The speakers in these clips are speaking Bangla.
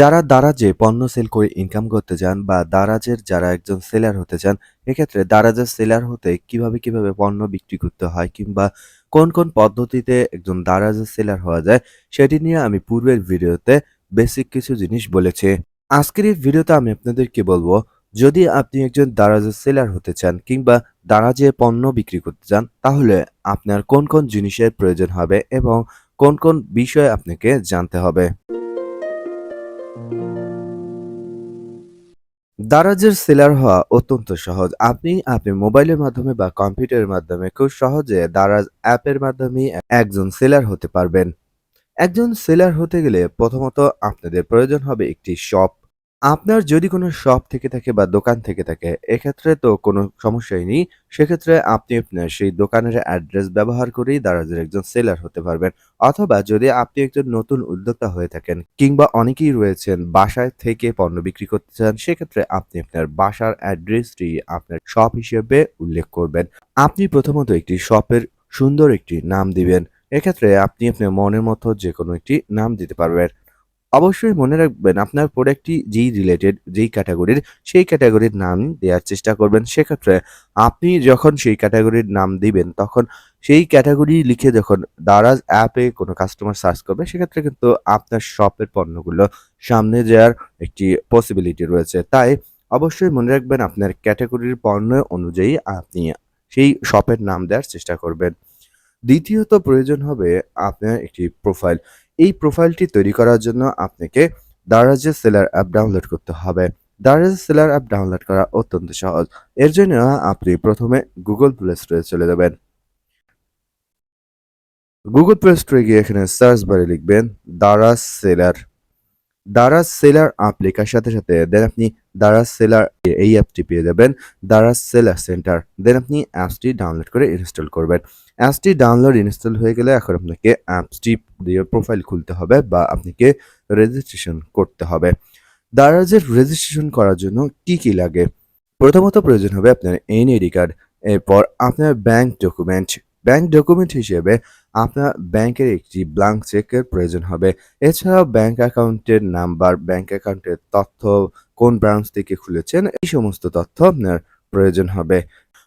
যারা দারাজে পণ্য সেল করে ইনকাম করতে চান বা দারাজের যারা একজন সেলার হতে চান, এক্ষেত্রে দারাজের সেলার হতে কীভাবে কীভাবে পণ্য বিক্রি করতে হয় কিংবা কোন কোন পদ্ধতিতে একজন দারাজের সেলার হওয়া যায়, সেটি নিয়ে আমি পূর্বের ভিডিওতে বেসিক কিছু জিনিস বলেছি। আজকের এই ভিডিওতে আমি আপনাদেরকে বলব, যদি আপনি একজন দারাজের সেলার হতে চান কিংবা দারাজে পণ্য বিক্রি করতে চান, তাহলে আপনার কোন কোন জিনিসের প্রয়োজন হবে এবং কোন কোন বিষয় আপনাকে জানতে হবে। দারাজের সেলার হওয়া অত্যন্ত সহজ। আপনি আপনি মোবাইলের মাধ্যমে বা কম্পিউটারের মাধ্যমে খুব সহজে দারাজ অ্যাপের মাধ্যমে একজন সেলার হতে পারবেন। একজন সেলার হতে গেলে প্রথমত আপনাদের প্রয়োজন হবে একটি শপ। আপনার যদি কোনো শপ থেকে থাকে বা দোকান থেকে থাকে, এক্ষেত্রে তো কোনো সমস্যাই নেই। সেক্ষেত্রে আপনি আপনার সেই দোকানের অ্যাড্রেস ব্যবহার করেই দারাজের একজন সেলার হতে পারবেন। অথবা যদি আপনি একজন নতুন উদ্যোক্তা হয়ে থাকেন কিংবা অনেকেই রয়েছেন বাসায় থেকে পণ্য বিক্রি করতে চান, সেক্ষেত্রে আপনি আপনার বাসার অ্যাড্রেসটি আপনার শপ হিসেবে উল্লেখ করবেন। আপনি প্রথমত একটি শপের সুন্দর একটি নাম দিবেন। এক্ষেত্রে আপনি আপনার মনের মতো যে কোনো একটি নাম দিতে পারবেন। অবশ্যই মনে রাখবেন আপনার প্রোডাক্টটি যেই রিলেটেড যেই ক্যাটাগরির সেই ক্যাটাগরির নাম দেওয়ার চেষ্টা করবেন। সেক্ষেত্রে আপনি যখন সেই ক্যাটাগরির নাম দিবেন, তখন সেই ক্যাটাগরি লিখে যখন দারাজ অ্যাপে কোনো কাস্টমার সার্চ করবে, সেক্ষেত্রে কিন্তু আপনার শপের পণ্যগুলো সামনে যাওয়ার একটি পসিবিলিটি রয়েছে। তাই অবশ্যই মনে রাখবেন আপনার ক্যাটাগরির পণ্য অনুযায়ী আপনি সেই শপের নাম দেওয়ার চেষ্টা করবেন। দ্বিতীয়ত প্রয়োজন হবে আপনার একটি প্রোফাইল এই প্রোফাইলটি তৈরি করার জন্য আপনাকে দারাজে সেলার অ্যাপ ডাউনলোড করতে হবে। দারাজে সেলার অ্যাপ ডাউনলোড করা অত্যন্ত সহজ। এর জন্য আপনি প্রথমে গুগল প্লে স্টোরে চলে যাবেন। গুগল প্লে স্টোরে গিয়ে এখানে সার্চ বারে লিখবেন Daraz seller Daraz seller app লেখার সাথে সাথে দেন আপনি দারাজ সেলার এই অ্যাপটি পেয়ে যাবেন দারাজ সেলার সেন্টার। দেন আপনি অ্যাপসটি ডাউনলোড করে ইনস্টল করবেন। অ্যাপসটি ডাউনলোড, ইনস্টল হয়ে গেলে এখন আপনাকে অ্যাপসটি দিয়ে প্রোফাইল খুলতে হবে বা আপনাকে রেজিস্ট্রেশন করতে হবে। দারাজের রেজিস্ট্রেশন করার জন্য কি কি লাগে? প্রথমত প্রয়োজন হবে আপনার এনআইডি কার্ড, এরপর আপনার ব্যাংক ডকুমেন্ট। ব্যাংক ডকুমেন্ট হিসেবে আপনার ব্যাংকের একটি ব্লাঙ্ক চেকের প্রয়োজন হবে। এছাড়াও ব্যাংক অ্যাকাউন্টের নাম্বার ব্যাংক অ্যাকাউন্টের তথ্য, কোন ব্রাঞ্চ থেকে খুলেছেন, এই সমস্ত তথ্য আপনার প্রয়োজন হবে।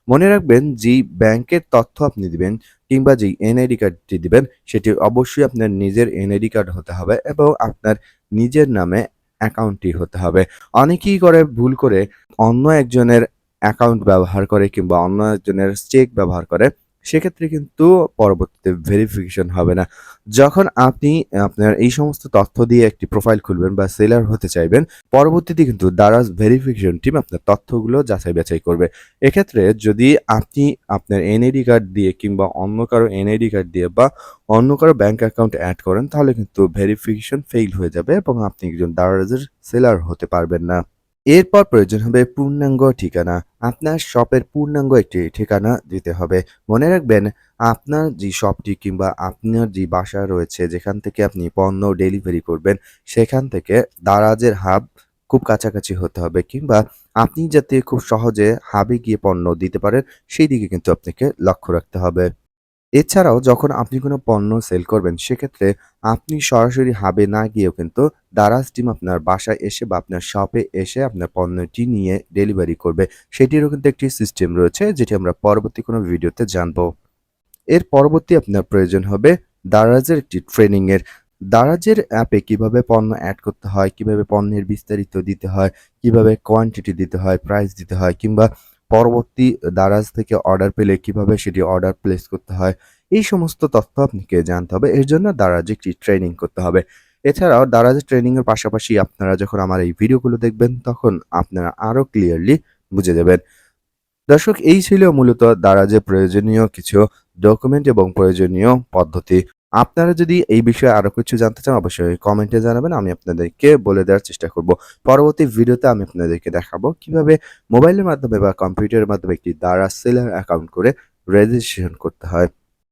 মনে রাখবেন, যেই ব্যাংকের তথ্য আপনি দিবেন কিংবা যেই এনআইডি কার্ডটি দিবেন, সেটি অবশ্যই আপনার নিজের এনআইডি কার্ড হতে হবে এবং আপনার নিজের নামে অ্যাকাউন্টটি হতে হবে। অনেকেই করে ভুল করে অন্য একজনের অ্যাকাউন্ট ব্যবহার করে কিংবা অন্য একজনের চেক ব্যবহার করে। সেক্ষেত্রে কিন্তু পরবর্তীতে ভেরিফিকেশন হবে না। যখন আপনি, আপনার এই সমস্ত তথ্য দিয়ে একটি প্রোফাইল খুলবেন বা সেলার হতে চাইবেন, পরবর্তীতে কিন্তু দারাজ ভেরিফিকেশন টিম আপনার তথ্যগুলো যাচাই বাছাই করবে। এক্ষেত্রে যদি আপনি আপনার এনআইডি কার্ড দিয়ে কিংবা অন্য কারও এনআইডি কার্ড দিয়ে বা অন্য কারও ব্যাঙ্ক অ্যাকাউন্ট অ্যাড করেন, তাহলে কিন্তু ভেরিফিকেশন ফেইল হয়ে যাবে এবং আপনি একজন দারাজের সেলার হতে পারবেন না। এরপর প্রয়োজন হবে পূর্ণাঙ্গ ঠিকানা। আপনার শপের পূর্ণাঙ্গ একটি ঠিকানা দিতে হবে। মনে রাখবেন, আপনার যে শপটি কিংবা আপনার যে বাসা রয়েছে, যেখান থেকে আপনি পণ্য ডেলিভারি করবেন, সেখান থেকে দারাজের হাব খুব কাছাকাছি হতে হবে কিংবা আপনি যাতে খুব সহজে হাবে গিয়ে পণ্য দিতে পারেন, সেই দিকে কিন্তু আপনাকে লক্ষ্য রাখতে হবে। এছাড়াও যখন আপনি কোনো পণ্য সেল করবেন, সেক্ষেত্রে আপনি সরাসরি হাবে না গিয়েও কিন্তু দারাজ টিম আপনার বাসায় এসে বা আপনার শপে এসে আপনার পণ্যটি নিয়ে ডেলিভারি করবে। সেটিরও কিন্তু একটি সিস্টেম রয়েছে, যেটি আমরা পরবর্তী কোনো ভিডিওতে জানব। এর পরবর্তী আপনার প্রয়োজন হবে দারাজের একটি ট্রেনিংয়ের দারাজের অ্যাপে কীভাবে পণ্য অ্যাড করতে হয়, কীভাবে পণ্যের বিস্তারিত দিতে হয়, কীভাবে কোয়ান্টিটি দিতে হয় প্রাইস দিতে হয়, কিংবা পরবর্তী দারাজ থেকে অর্ডার পেলে কীভাবে সেটি অর্ডার প্লেস করতে হয়, এই সমস্ত তথ্য আপনাকে জানতে হবে। এর জন্য দারাজ একটি ট্রেনিং করতে হবে। এছাড়াও দারাজের ট্রেনিং এর পাশাপাশি আপনারা যখন আমার এই ভিডিওগুলো দেখবেন, তখন আপনারা আরও ক্লিয়ারলি বুঝে যাবেন। দর্শক, এই ছিল মূলত দারাজে প্রয়োজনীয় কিছু ডকুমেন্ট এবং প্রয়োজনীয় পদ্ধতি। আপনারা যদি এই বিষয়ে আরও কিছু জানতে চান, অবশ্যই কমেন্টে জানাবেন, আমি আপনাদেরকে বলে দেওয়ার চেষ্টা করব। পরবর্তী ভিডিওতে আমি আপনাদেরকে দেখাবো কীভাবে মোবাইলের মাধ্যমে বা কম্পিউটারের মাধ্যমে একটি দ্বারা সেলার অ্যাকাউন্ট করে রেজিস্ট্রেশন করতে হয়।